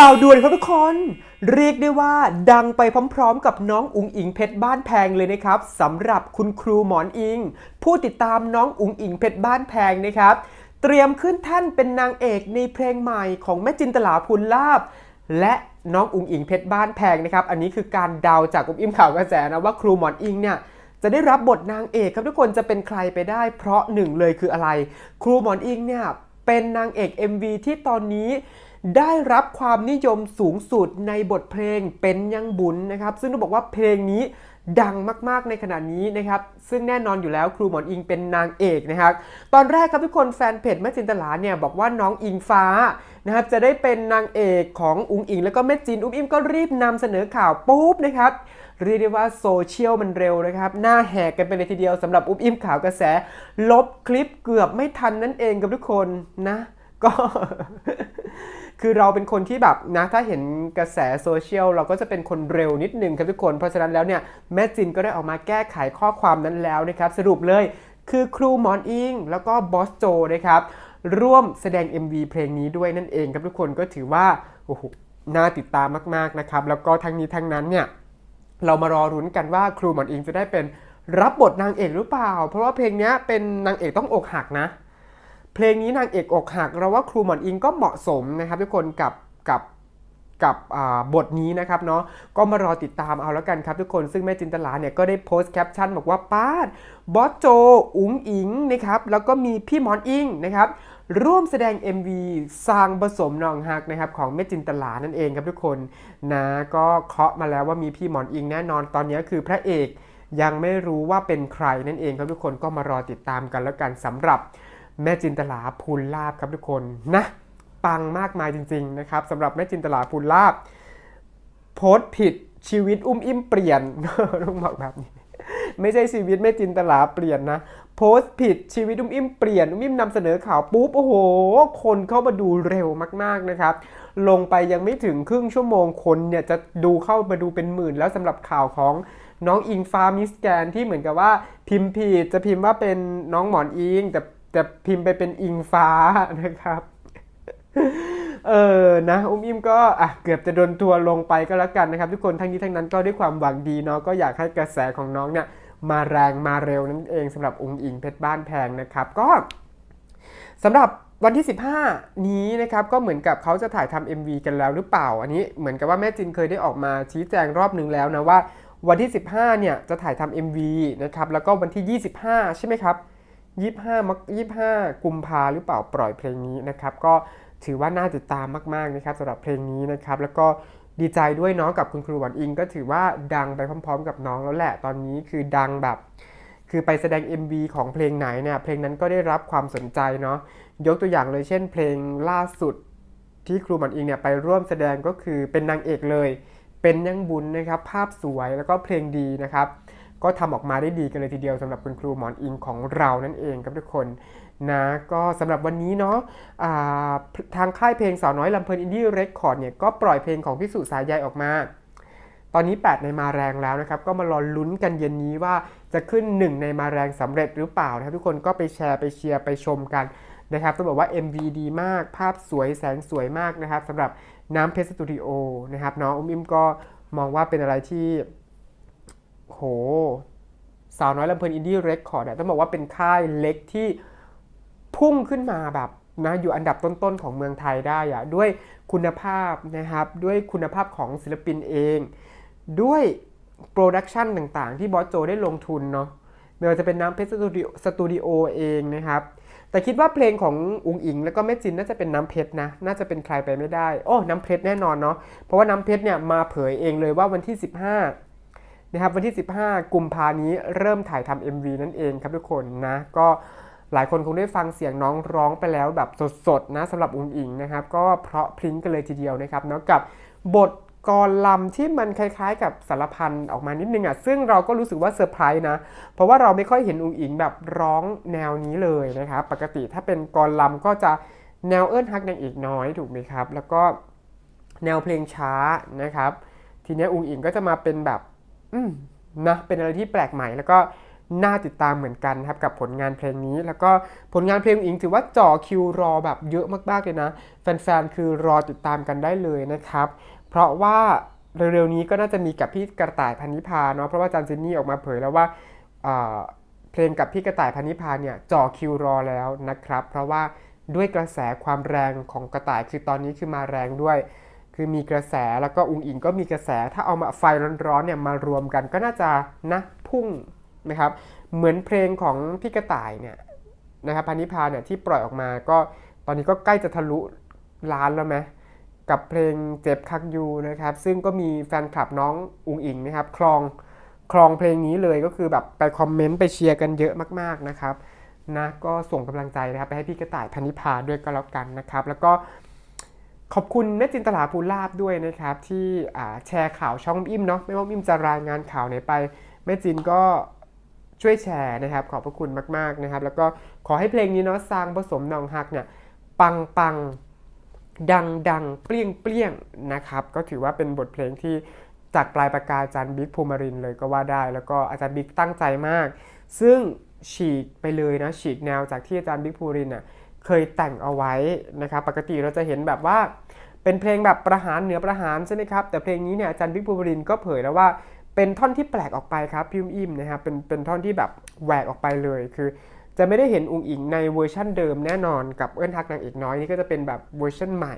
ข่าวด่วนครับทุกคน เรียกได้ว่าดังไปพร้อมๆ กับน้องอุ๋งอิงเพชรบ้านแพงเลยนะครับสำหรับคุณครูหมอนอิง ผู้ติดตามน้องอุ๋งอิงเพชรบ้านแพงนะครับ เตรียมขึ้นแท่านเป็นนางเอกในเพลงใหม่ของแม่จินตลาภูลลาบ และน้องอุ๋งอิงเพชรบ้านแพงนะครับ อันนี้คือการเดาจากอุ้มอิมข่าวกระแสนะว่าครูหมอนอิงเนี่ยจะได้รับบทนางเอกครับทุกคนจะเป็นใครไปได้ เพราะหนึ่งเลยคืออะไร ครูหมอนอิงเนี่ยเป็นนางเอก MV ที่ตอนนี้ ได้รับความนิยมสูงสุดในบทเพลงเป็นยังบุญนะครับ ซึ่งต้องบอกว่าเพลงนี้ดังมากๆในขณะนี้นะครับ ซึ่งแน่นอนอยู่แล้วครูหมอนอิงเป็นนางเอกนะครับ ตอนแรกครับทุกคนแฟนเพจแม่จินตลาเนี่ยบอกว่าน้องอิงฟ้านะครับจะได้เป็นนางเอกของอุงอิง แล้วก็แม่จินอุ้มอิมก็รีบนำเสนอข่าวปุ๊บนะครับเรียกได้ว่าโซเชียลมันเร็วนะครับ หน้าแหกกันไปเลยทีเดียวสำหรับอุ้มอิมข่าวกระแส ลบคลิปเกือบไม่ทันนั่นเองกับทุกคนนะ ก็ คือเราเป็นคนที่แบบนะถ้าเห็นกระแสโซเชียลเราก็จะเป็นคนเร็วนิดนึงครับทุกคน เพราะฉะนั้นแล้วเนี่ยแม่จินก็ได้ออกมาแก้ไขข้อความนั้นแล้วนะครับสรุปเลยคือครูหมอนอิงแล้วก็บอสโจนะครับร่วมแสดง MV เพลงนี้ด้วยนั่นเองครับทุกคนก็ถือว่าโอ้โหน่าติดตามมากๆนะครับแล้วก็ทั้งนี้ทั้งนั้นเนี่ยเรามารอรุ้นกันว่าครูหมอนอิงจะได้เป็นรับบทนางเอกหรือเปล่า เพราะว่าเพลงนี้เป็นนางเอกต้องอกหักนะ เพลงนี้นางเอกอกหักเราว่าครูหมอนอิงก็เหมาะสมนะครับ ทุกคนกับกับกับบทนี้นะครับเนาะก็มารอติดตามเอาแล้วกันครับทุกคนซึ่งแม่จินตลาเนี่ยก็ได้โพสต์แคปชั่นบอกว่าป้าดบอสโจ อุ๋งอิงนะครับแล้วก็มีพี่หมอนอิงนะครับร่วมแสดง MV สร้างผสมนองฮักนะครับของแม่จินตลานั่นเองครับทุกคนนะก็เคาะมาแล้วว่ามีพี่หมอนอิงแน่นอนตอนนี้คือพระเอกยังไม่รู้ว่าเป็นใครนั่นเองครับทุกคนก็มารอติดตามกันแล้วกันสำหรับ แม่จินตลาภูลลาบครับทุกคนนะปังมากมายจริง ๆ นะครับสำหรับแม่จินตลาภูลลาบ โพสผิดชีวิตอุ้มอิ่มเปลี่ยนต้องบอกแบบนี้ ไม่ใช่ชีวิตแม่จินตลาเปลี่ยนนะ โพสผิดชีวิตอุ้มอิ่มเปลี่ยนอุ้มอิ่มนำเสนอข่าวปุ๊บโอ้โห คนเข้ามาดูเร็วมากๆนะครับลงไปยังไม่ถึงครึ่งชั่วโมงคนเนี่ยจะดูเข้ามาดูเป็นหมื่นแล้วสำหรับข่าวของน้องอิงฟ้ามิสแกนที่เหมือนกับว่าพิมพ์ผิดจะพิมพ์ว่าเป็นน้องหมอนอิง แต่ แต่พิมพ์ไปเป็นอิงฟ้านะครับ เออนะอุ้มอิ่มก็อะเกือบจะโดนตัวร์ลงไปก็แล้วกันนะครับ ทุกคนทั้งนี้ทั้งนั้นก็ด้วยความหวังดีเนาะก็อยากให้กระแสของน้องเนี่ยมาแรงมาเร็วนั่นเองสำหรับองค์อิงเพชรบ้านแพงนะครับ ก็สำหรับวันที่ 15 นี้นะครับก็เหมือนกับเขาจะถ่ายทำ MV กันแล้วหรือเปล่า อันนี้เหมือนกับว่าแม่จินเคยได้ออกมาชี้แจงรอบหนึ่งแล้วนะว่าวันที่ 15 เนี่ยจะถ่ายทำ MV นะครับแล้วก็วันที่ 25 ใช่ไหมครับ 25มัก25 กุมภาหรือเปล่าปล่อยเพลงนี้นะครับ ก็ถือว่าน่าติดตามมากๆนะครับสำหรับเพลงนี้นะครับ แล้วก็ดีใจด้วยเน้องกับคุณครูหวานอิง ก็ถือว่าดังไปพร้อม ๆ กับน้องแล้วแหละตอนนี้คือดังแบบ คือไปแสดง MV ของเพลงไหนเนี่ยเพลงนั้นก็ได้รับความสนใจเนาะยกตัวอย่างเลยเช่น เพลงล่าสุดที่ครูหมันอิงเนี่ยไปร่วมแสดงก็คือเป็นนางเอกเลย เป็นยังบุญนะครับภาพสวยแล้วก็เพลงดีนะครับ ก็ทำออกมาได้ดีกันเลยทีเดียวสำหรับคุณครูหมอนอิงของเรานั่นเองครับทุกคนนะก็สำหรับวันนี้เนาะอ่าทางค่ายเพลงสาวน้อยลำเพลินอินดี้เรคคอร์ดเนี่ยก็ปล่อยเพลงของพิสุสายใยออกมา ตอนนี้ 8 ในมาแรงแล้วนะครับ ก็มารอลุ้นกันเย็นนี้ว่าจะขึ้น 1 ในมาแรงสำเร็จหรือเปล่านะครับทุกคนก็ไปแชร์ไปเชียร์ไปชมกันนะครับต้องบอกว่า MV ดีมาก ภาพสวยแสงสวยมากนะครับสำหรับน้ำเพชรสตูดิโอนะครับเนาะอุ้มอิมก็มองว่าเป็นอะไรที่ สาวน้อยลำเพลินอินดี้เรคคอร์ดเนี่ยต้องบอกว่าเป็นค่ายเล็กที่พุ่งขึ้นมาแบบนะอยู่อันดับต้นๆของเมืองไทยได้อะด้วยคุณภาพนะครับด้วยคุณภาพของศิลปินเอง ด้วยโปรดักชันต่างๆ ที่บอสโจได้ลงทุนเนาะไม่ว่าจะเป็นน้ำเพชรสตูดิโอสตูดิโอเองนะครับ แต่คิดว่าเพลงของอุงอิง แล้วก็แม่จินน่าจะเป็นน้ำเพชรนะ น่าจะเป็นใครไปไม่ได้ โอ้ น้ำเพชรแน่นอนเนาะ เพราะว่าน้ำเพชรเนี่ยมาเผยเองเลยว่าวันที่ 15 นะครับวันที่ 15 กุมภานี้เริ่มถ่ายทำ MV นั่นเองครับทุกคนนะก็หลายคนคงได้ฟังเสียงน้องร้องไปแล้วแบบสดๆนะสำหรับอุงอิงนะครับ ก็เพราะพริ้งกันเลยทีเดียวนะครับเนาะกับบทกรลำที่มันคล้ายๆ กับสารพันออกมานิดนึงอะซึ่งเราก็รู้สึกว่าเซอร์ไพรส์นะ เพราะว่าเราไม่ค่อยเห็นอุงอิงแบบร้องแนวนี้เลยนะครับ ปกติถ้าเป็นกรลำก็จะแนวเอิ้นฮักนางเอกน้อยถูกไหมครับ แล้วก็แนวเพลงช้านะครับ ทีนี้อุงอิงก็จะมาเป็นแบบ นะเป็นอะไรที่แปลกใหม่แล้วก็น่าติดตามเหมือนกันครับกับผลงานเพลงนี้ แล้วก็ผลงานเพลงอิงถือว่าจ่อคิวรอแบบเยอะมากๆเลยนะ แฟนๆ คือรอติดตามกันได้เลยนะครับ เพราะว่าเร็วๆนี้ก็น่าจะมีกับพี่กระต่ายพันนิพาเนาะเพราะว่าจันจินนี่ออกมาเผยแล้วว่าเเพลงกับพี่กระต่ายพันนิพาเนี่ยจ่อคิวรอแล้วนะครับ เพราะว่าด้วยกระแสความแรงของกระต่ายคือตอนนี้คือมาแรงด้วย คือมีกระแสแล้วก็อุงอิงก็มีกระแสถ้าเอามาไฟร้อนๆเนี่ยมารวมกันก็น่าจะนะพุ่งนะครับเหมือนเพลงของพี่กระต่ายเนี่ยนะครับพันนิพาเนี่ยที่ปล่อยออกมาก็ตอนนี้ก็ใกล้จะทะลุล้านแล้วไหมกับเพลงเจ็บคักยูนะครับซึ่งก็มีแฟนคลับน้องอุงอิงนะครับคลองคลองเพลงนี้เลยก็คือแบบไปคอมเมนต์ไปเชียร์กันเยอะมากๆนะครับนะก็ส่งกำลังใจนะครับไปให้พี่กระต่ายพันนิพาด้วยก็แล้วกันนะครับแล้วก็ ขอบคุณแม่จินตลาภูลาบด้วยนะครับ ที่แชร์ข่าวช่องอิ่มเนาะไม่ว่าอิ่มจะรายงานข่าวไหนไปแม่จินก็ช่วยแชร์นะครับ ขอบพระคุณมาก ๆนะครับ แล้วก็ขอให้เพลงนี้เนาะสร้างผสมนองฮักเนี่ยปังปังดังดังเปรี้ยงเปรี้ยงนะครับ ก็ถือว่าเป็นบทเพลงที่จากปลายปากกาอาจารย์บิ๊กภูมิรินเลยก็ว่าได้ แล้วก็อาจารย์บิ๊กตั้งใจมาก ซึ่งฉีกไปเลยนะฉีกแนวจากที่อาจารย์บิ๊กภูมิรินทร์น่ะ เคยแต่งเอาไว้นะครับ ปกติเราจะเห็นแบบว่า เป็นเพลงแบบประหารเหนือประหารใช่ไหมครับ แต่เพลงนี้เนี่ยอาจารย์บิ๊กภูมิรินก็เผยแล้วว่าเป็นท่อนที่แปลกออกไปครับพิมอิ่มนะครับเป็นเป็นท่อนที่แบบแหวกออกไปเลยคือ จะไม่ได้เห็นอุงอิงในเวอร์ชั่นเดิมแน่นอนกับเอื้อนทักนางเอกน้อยนี่ก็จะเป็นแบบเวอร์ชันใหม่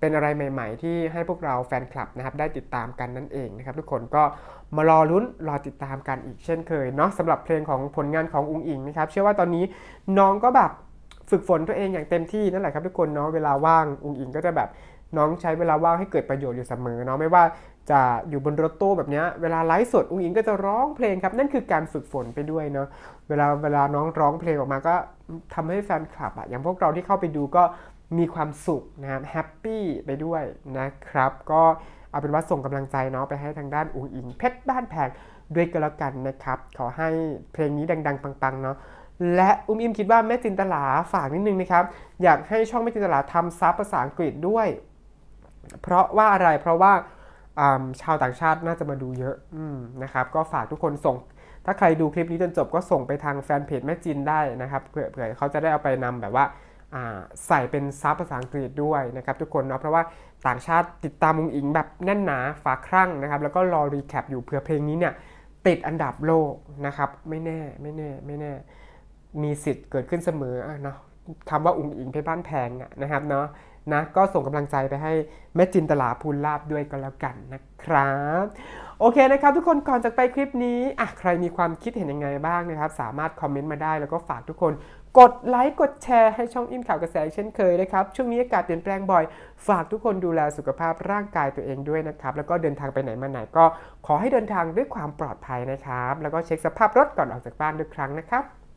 เป็นอะไรใหม่ ๆ ที่ให้พวกเราแฟนคลับนะครับได้ติดตามกันนั่นเองนะครับทุกคนก็มารอลุ้นรอติดตามกันอีกเช่นเคยเนาะสำหรับเพลงของผลงานของอุงอิงนะครับเชื่อว่าตอนนี้น้องก็แบบ ฝึกฝนตัวเองอย่างเต็มที่นั่นแหละครับทุกคนเนาะเวลาว่างอุงอิงก็จะแบบน้องใช้เวลาว่างให้เกิดประโยชน์อยู่เสมอเนาะไม่ว่าจะอยู่บนรถตู้แบบนี้เวลาไลฟ์สดอุงอิงก็จะร้องเพลงครับ นั่นคือการฝึกฝนไปด้วยเนาะเวลาเวลาน้องร้องเพลงออกมาก็ทำให้แฟนคลับอะอย่างพวกเราที่เข้าไปดูก็มีความสุขนะครับแฮปปี้ไปด้วยนะครับ ก็เอาเป็นว่าส่งกำลังใจเนาะไปให้ทางด้านอุงอิงเพชรบ้านแพงด้วยก็แล้วกันนะครับ ขอให้เพลงนี้ดัง ๆ ปังๆเนาะ และอุ้มอิมคิดว่าแม่จินตลาฝากนิดนึงนะครับ อยากให้ช่องแม่จินตลาทำซับภาษาอังกฤษด้วย เพราะว่าอะไรเพราะว่าชาวต่างชาติน่าจะมาดูเยอะอนะครับ ก็ฝากทุกคนส่ง ถ้าใครดูคลิปนี้จนจบก็ส่งไปทางแฟนเพจแม่จินได้นะครับเผื่อเขาจะได้เอาไปนำแบบว่าอ่าใส่เป็นซับภาษาอังกฤษด้วยนะครับทุกคนเนาะเพราะว่าต่างชาติติดตามมุงอิงแบบแน่นหนาฝาครั่งนะครับ แล้วก็รอรีแคปอยู่เผื่อเพลงนี้เนี่ยติดอันดับโลกนะครับ ไม่แน่ไม่แน่ไม่แน่ มีสิทธิ์เกิดขึ้นเสมอเนาะคำว่าอุ้งอิงเพชรบ้านแพงอะนะครับเนาะนะก็ส่งกำลังใจไปให้แม่จินตลาภูลลาบด้วยก็แล้วกันนะครับ โอเคนะครับทุกคนก่อนจากไปคลิปนี้อะใครมีความคิดเห็นยังไงบ้างนะครับ สามารถคอมเมนต์มาได้แล้วก็ฝากทุกคน กดไลค์กดแชร์ให้ช่องอิ่มข่าวกระแสเช่นเคยนะครับ ช่วงนี้อากาศเปลี่ยนแปลงบ่อย ฝากทุกคนดูแลสุขภาพร่างกายตัวเองด้วยนะครับ แล้วก็เดินทางไปไหนมาไหนก็ขอให้เดินทางด้วยความปลอดภัยนะครับ แล้วก็เช็คสภาพรถก่อนออกจากบ้านทุกครั้งนะครับ